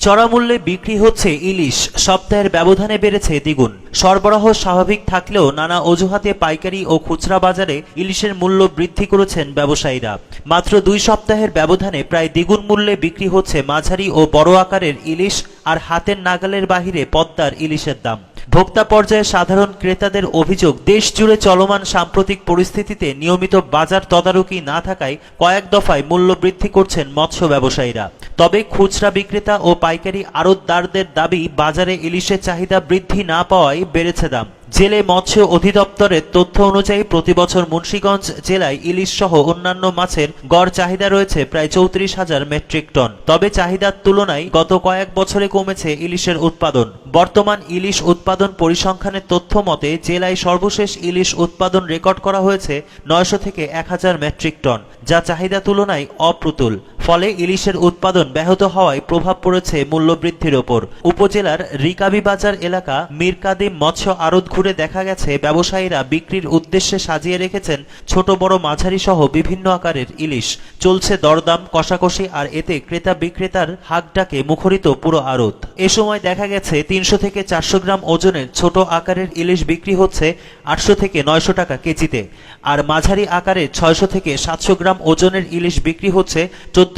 চড়া মূল্যে বিক্রি হচ্ছে ইলিশ। সপ্তাহের ব্যবধানে বেড়েছে দ্বিগুণ। সরবরাহ স্বাভাবিক থাকলেও নানা অজুহাতে পাইকারি ও খুচরা বাজারে ইলিশের মূল্য বৃদ্ধি করেছেন ব্যবসায়ীরা। মাত্র দুই সপ্তাহের ব্যবধানে প্রায় দ্বিগুণ মূল্যে বিক্রি হচ্ছে মাঝারি ও বড় আকারের ইলিশ আর হাতের নাগালের বাহিরে পদ্মার ইলিশের দাম। ভোক্তা পর্যায়ে সাধারণ ক্রেতাদের অভিযোগ, দেশ জুড়ে চলমান সাম্প্রতিক পরিস্থিতিতে নিয়মিত বাজার তদারকি না থাকায় কয়েক দফায় মূল্য বৃদ্ধি করছেন মৎস্য ব্যবসায়ীরা। তবে খুচরা বিক্রেতা ও পাইকারি আড়তদারদের দাবি, বাজারে ইলিশের চাহিদা বৃদ্ধি না পাওয়ায় বেড়েছে দাম। জেলে মৎস্য অধিদপ্তরের তথ্য অনুযায়ী প্রতিবছর মুন্সীগঞ্জ জেলায় ইলিশ সহ অন্যান্য মাছের গড় চাহিদা রয়েছে প্রায় চৌত্রিশ হাজার মেট্রিক টন। তবে চাহিদার তুলনায় গত কয়েক বছরে কমেছে ইলিশের উৎপাদন। বর্তমান ইলিশ উৎপাদন পরিসংখ্যানের তথ্য মতে, জেলায় সর্বশেষ ইলিশ উৎপাদন রেকর্ড করা হয়েছে নয়শো থেকে এক হাজার মেট্রিক টন, যা চাহিদা তুলনায় অপ্রতুল। ফলে ইলিশের উৎপাদন ব্যাহত হওয়ায় প্রভাব পড়েছে মূল্যবৃদ্ধির ওপর। উপজেলার রিকাবি বাজার এলাকা মীরকাদিম মৎস্য আড়ত ঘুরে দেখা গেছে ব্যবসায়ীরা বিক্রির উদ্দেশ্যে সাজিয়ে রেখেছেন ছোট বড় মাঝারি সহ বিভিন্ন আকারের ইলিশ। চলছে দরদাম, কষাকষি আর এতে ক্রেতা বিক্রেতার হাক ডাকে মুখরিত পুরো আড়ত। এ সময় দেখা গেছে তিনশো থেকে চারশো গ্রাম ওজনের ছোট আকারের ইলিশ বিক্রি হচ্ছে আটশো থেকে নয়শো টাকা কেজিতে। আর মাঝারি আকারের ছয়শো থেকে সাতশো গ্রাম ওজনের ইলিশ বিক্রি হচ্ছে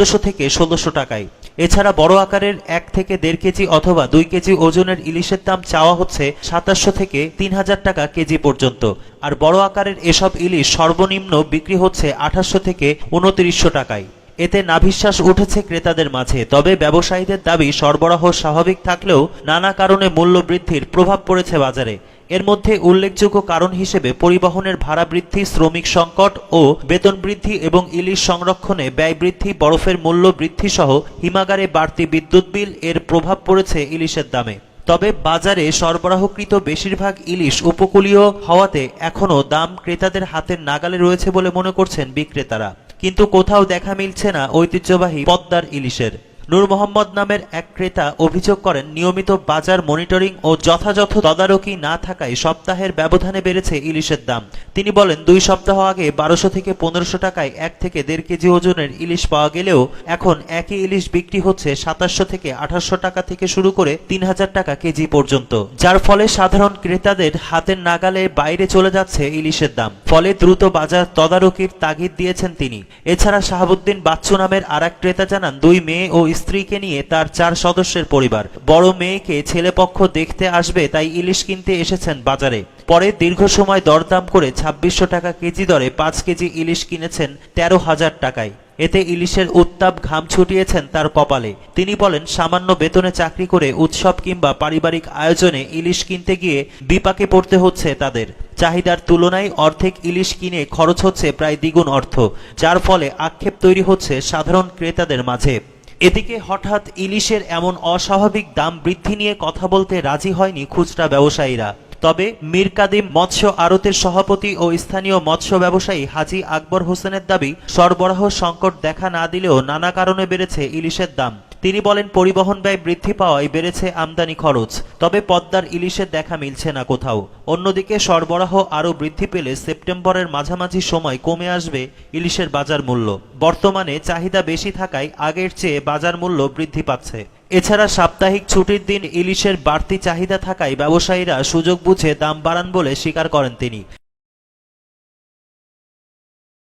চোদ্দশো থেকে ষোলোশো টাকায়। এছাড়া বড় আকারের এক থেকে দেড় কেজি অথবা দুই কেজি ওজনের ইলিশের দাম চাওয়া হচ্ছে সাতাশশো থেকে তিন হাজার টাকা কেজি পর্যন্ত। আর বড় আকারের এসব ইলিশ সর্বনিম্ন বিক্রি হচ্ছে আঠাশশো থেকে উনত্রিশশো টাকায়। এতে নাভিশ্বাস উঠেছে ক্রেতাদের মাঝে, তবে ব্যবসায়ীদের দাবি সরবরাহ স্বাভাবিক থাকলেও নানা কারণে মূল্য বৃদ্ধির প্রভাব পড়েছে বাজারে। এর মধ্যে উল্লেখযোগ্য কারণ হিসেবে পরিবহনের ভাড়া বৃদ্ধি, শ্রমিক সংকট ও বেতন বৃদ্ধি এবং ইলিশ সংরক্ষণে ব্যয় বৃদ্ধি, বরফের মূল্য বৃদ্ধি সহ হিমাগারে বাড়তি বিদ্যুৎ বিল এর প্রভাব পড়েছে ইলিশের দামে। তবে বাজারে সরবরাহকৃত বেশিরভাগ ইলিশ উপকূলীয় হওয়াতে এখনও দাম ক্রেতাদের হাতের নাগালে রয়েছে বলে মনে করছেন বিক্রেতারা। কিন্তু কোথাও দেখা মিলছে না ঐতিহ্যবাহী পদ্মার ইলিশের। নূর মোহাম্মদ নামের এক ক্রেতা অভিযোগ করেন, নিয়মিত বাজার মনিটরিং ও যথাযথ তদারকি না থাকায় সপ্তাহের ব্যবধানে বেড়েছে ইলিশের দাম। তিনি বলেন, দুই সপ্তাহ আগে বারোশো থেকে পনেরোশো টাকায় এক থেকে দেড় কেজি ওজনের ইলিশ পাওয়া গেলেও এখন একই ইলিশ বিক্রি হচ্ছে সাতাশশো থেকে আঠাশশো টাকা থেকে শুরু করে তিন হাজার টাকা কেজি পর্যন্ত। যার ফলে সাধারণ ক্রেতাদের হাতের নাগালে বাইরে চলে যাচ্ছে ইলিশের দাম। ফলে দ্রুত বাজার তদারকির তাগিদ দিয়েছেন তিনি। এছাড়া শাহাবুদ্দিন বাচ্চু নামের আর ক্রেতা জানান, দুই মেয়ে ও স্ত্রীকে নিয়ে তার চার সদস্যের পরিবার। বড় মেয়েকে ছেলেপক্ষ দেখতে আসবে তাই ইলিশ কিনতে এসেছেন বাজারে। পরে দীর্ঘ সময় দরদাম করে ছাব্বিশশো টাকা কেজি দরে পাঁচ কেজি ইলিশ কিনেছেন তেরো হাজার টাকায়। এতে ইলিশের উত্তাপ ঘাম ছুটিয়েছেন তার কপালে। তিনি বলেন, সামান্য বেতনে চাকরি করে উৎসব কিংবা পারিবারিক আয়োজনে ইলিশ কিনতে গিয়ে বিপাকে পড়তে হচ্ছে তাদের। চাহিদার তুলনায় অর্ধেক ইলিশ কিনে খরচ হচ্ছে প্রায় দ্বিগুণ অর্থ, যার ফলে আক্ষেপ তৈরি হচ্ছে সাধারণ ক্রেতাদের মাঝে। এদিকে হঠাৎ ইলিশের এমন অস্বাভাবিক দাম বৃদ্ধি নিয়ে কথা বলতে রাজি হয়নি খুচরা ব্যবসায়ীরা। তবে মীর কাদিম মৎস্য আড়তের সভাপতি ও স্থানীয় মৎস্য ব্যবসায়ী হাজি আকবর হোসেনের দাবি, সরবরাহ সংকট দেখা না দিলেও নানা কারণে বেড়েছে ইলিশের দাম। তিনি বলেন, পরিবহন ব্যয় বৃদ্ধি পাওয়ায় বেড়েছে আমদানি খরচ, তবে পদ্মার ইলিশের দেখা মিলছে না কোথাও। অন্যদিকে সরবরাহ আরও বৃদ্ধি পেলে সেপ্টেম্বরের মাঝামাঝি সময় কমে আসবে ইলিশের বাজার মূল্য। বর্তমানে চাহিদা বেশি থাকায় আগের চেয়ে বাজার মূল্য বৃদ্ধি পাচ্ছে। এছাড়া সাপ্তাহিক ছুটির দিন ইলিশের বাড়তি চাহিদা থাকায় ব্যবসায়ীরা সুযোগ বুঝে দাম বাড়ান বলে স্বীকার করেন তিনি।